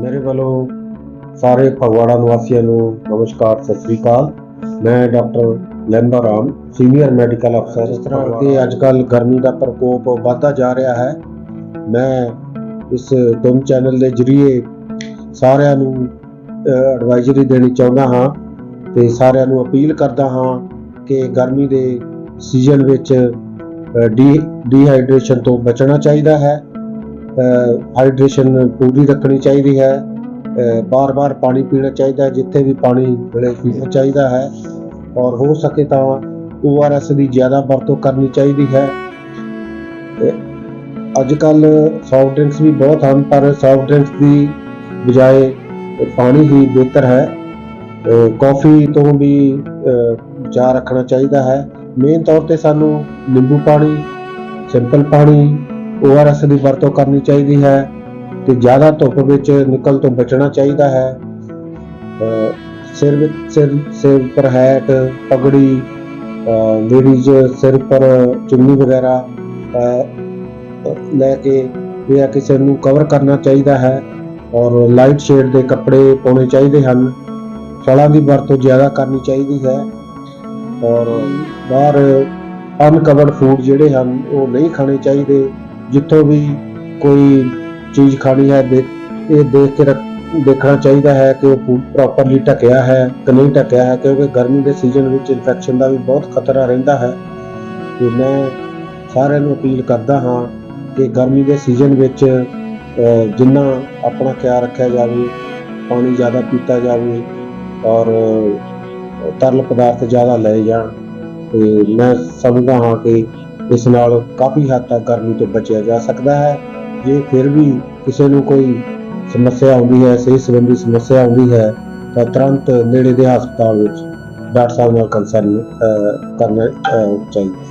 ਮੇਰੇ ਵੱਲੋਂ ਸਾਰੇ ਫਗਵਾੜਾ ਨਿਵਾਸੀਆਂ ਨੂੰ ਨਮਸਕਾਰ ਸਤਿ ਸ੍ਰੀ ਅਕਾਲ। ਮੈਂ doctor Lamba Ram senior medical ਅਫਸਰ। ਇਸ ਤਰ੍ਹਾਂ ਕਿ ਅੱਜ ਕੱਲ ਗਰਮੀ ਦਾ ਪ੍ਰਕੋਪ ਵੱਧਦਾ ਜਾ ਰਿਹਾ ਹੈ। ਮੈਂ ਇਸ ਤੁਮ ਚੈਨਲ ਦੇ ਜਰੀਏ ਸਾਰਿਆਂ ਨੂੰ ਐਡਵਾਈਜ਼ਰੀ ਦੇਣੀ ਚਾਹੁੰਦਾ ਹਾਂ ਤੇ ਸਾਰਿਆਂ ਨੂੰ ਅਪੀਲ ਕਰਦਾ ਹਾਂ ਕਿ ਗਰਮੀ ਦੇ ਸੀਜ਼ਨ ਵਿੱਚ ਡੀ ਡੀਹਾਈਡਰੇਸ਼ਨ ਤੋਂ ਬਚਣਾ ਚਾਹੀਦਾ ਹੈ। ਹਾਈਡਰੇਸ਼ਨ ਪੂਰੀ ਰੱਖਣੀ ਚਾਹੀਦੀ ਹੈ। ਬਾਰ-ਬਾਰ ਪਾਣੀ ਪੀਣਾ ਚਾਹੀਦਾ ਹੈ ਜਿੱਥੇ ਵੀ ਪਾਣੀ ਮਿਲੇ ਪੀਣਾ ਚਾਹੀਦਾ ਹੈ। ਔਰ ਹੋ ਸਕੇ ਤਾਂ ORS ਦੀ ਜ਼ਿਆਦਾ ਵਰਤੋਂ ਕਰਨੀ ਚਾਹੀਦੀ ਹੈ। ਅੱਜ ਕੱਲ ਸੌਫਟ ਡਰਿੰਕਸ ਵੀ ਬਹੁਤ ਹਨ ਪਰ ਸੌਫਟ ਡਰਿੰਕਸ ਦੀ ਬਜਾਏ ਪਾਣੀ ਹੀ ਬਿਹਤਰ ਹੈ। ਅ, ਕੌਫੀ ਤੋਂ ਵੀ ਅ, ਰੱਖਣਾ ਚਾਹੀਦਾ ਹੈ। ਮੇਨ ਤੌਰ ਤੇ ਸਾਨੂੰ ਨਿੰਬੂ ਪਾਣੀ ਸਿੰਪਲ ਪਾਣੀ ORS ਦੀ ਵਰਤੋਂ ਕਰਨੀ ਚਾਹੀਦੀ ਹੈ ਤੇ ਜ਼ਿਆਦਾ ਧੁੱਪ ਵਿੱਚ ਨਿਕਲ ਤੋਂ ਬਚਣਾ ਚਾਹੀਦਾ ਹੈ। ਸਿਰ ਵਿੱਚ, ਸਿਰ ਸਿਰ ਪਰ ਹੈਟ ਪਗੜੀ ਲੇਡੀਜ਼ ਸਿਰ ਪਰ ਚੁੰਨੀ ਵਗੈਰਾ ਲੈ ਕੇ ਇਹ ਆ ਕਿ ਸਿਰ ਨੂੰ ਕਵਰ ਕਰਨਾ ਚਾਹੀਦਾ ਹੈ ਔਰ ਲਾਈਟ ਸ਼ੇਡ ਦੇ ਕੱਪੜੇ ਪਾਉਣੇ ਚਾਹੀਦੇ ਹਨ। ਫਲਾਂ ਦੀ ਵਰਤੋਂ ਜ਼ਿਆਦਾ ਕਰਨੀ ਚਾਹੀਦੀ ਹੈ ਔਰ ਬਾਹਰ ਅਨਕਵਰਡ ਫੂਡ ਜਿਹੜੇ ਹਨ ਉਹ ਨਹੀਂ ਖਾਣੇ ਚਾਹੀਦੇ। ਜਿੱਥੋਂ ਵੀ ਕੋਈ ਚੀਜ਼ ਖਾਣੀ ਹੈ, ਦੇ- ਇਹ ਦੇਖ ਕੇ ਰੱਖ- ਦੇਖਣਾ ਚਾਹੀਦਾ ਹੈ ਕਿ ਉਹ ਫੂਡ ਪ੍ਰੋਪਰਲੀ ਢੱਕਿਆ ਹੈ ਕਿ ਨਹੀਂ ਢੱਕਿਆ ਹੈ, ਕਿਉਂਕਿ ਗਰਮੀ ਦੇ ਸੀਜ਼ਨ ਵਿੱਚ ਇਨਫੈਕਸ਼ਨ ਦਾ ਵੀ ਬਹੁਤ ਖਤਰਾ ਰਹਿੰਦਾ ਹੈ। ਤੇ ਮੈਂ ਸਾਰਿਆਂ ਨੂੰ ਅਪੀਲ ਕਰਦਾ ਹਾਂ ਕਿ ਗਰਮੀ ਦੇ ਸੀਜ਼ਨ ਵਿੱਚ ਜਿੰਨਾ ਆਪਣਾ ਖਿਆਲ ਰੱਖਿਆ ਜਾਵੇ, ਪਾਣੀ ਜ਼ਿਆਦਾ ਪੀਤਾ ਜਾਵੇ ਔਰ ਤਰਲ ਪਦਾਰਥ ਜ਼ਿਆਦਾ ਲਏ ਜਾਣ। ਤੇ ਮੈਂ ਸਮਝਦਾ ਹਾਂ ਕਿ ਇਸ ਨਾਲ ਕਾਫੀ ਹੱਦ ਤੱਕ ਗਰਮੀ ਤੋਂ ਬਚਿਆ ਜਾ ਸਕਦਾ ਹੈ। ਜੇ ਫਿਰ ਵੀ ਕਿਸੇ ਨੂੰ ਕੋਈ ਸਮੱਸਿਆ ਆਉਂਦੀ ਹੈ, ਸਿਹਤ ਸੰਬੰਧੀ ਸਮੱਸਿਆ ਆਉਂਦੀ ਹੈ, ਤਾਂ ਤੁਰੰਤ ਨੇੜੇ ਦੇ ਹਸਪਤਾਲ ਵਿੱਚ ਡਾਕਟਰ ਸਾਹਿਬ ਨਾਲ ਕੰਸਰਨ ਕਰਨਾ ਚਾਹੀਦਾ।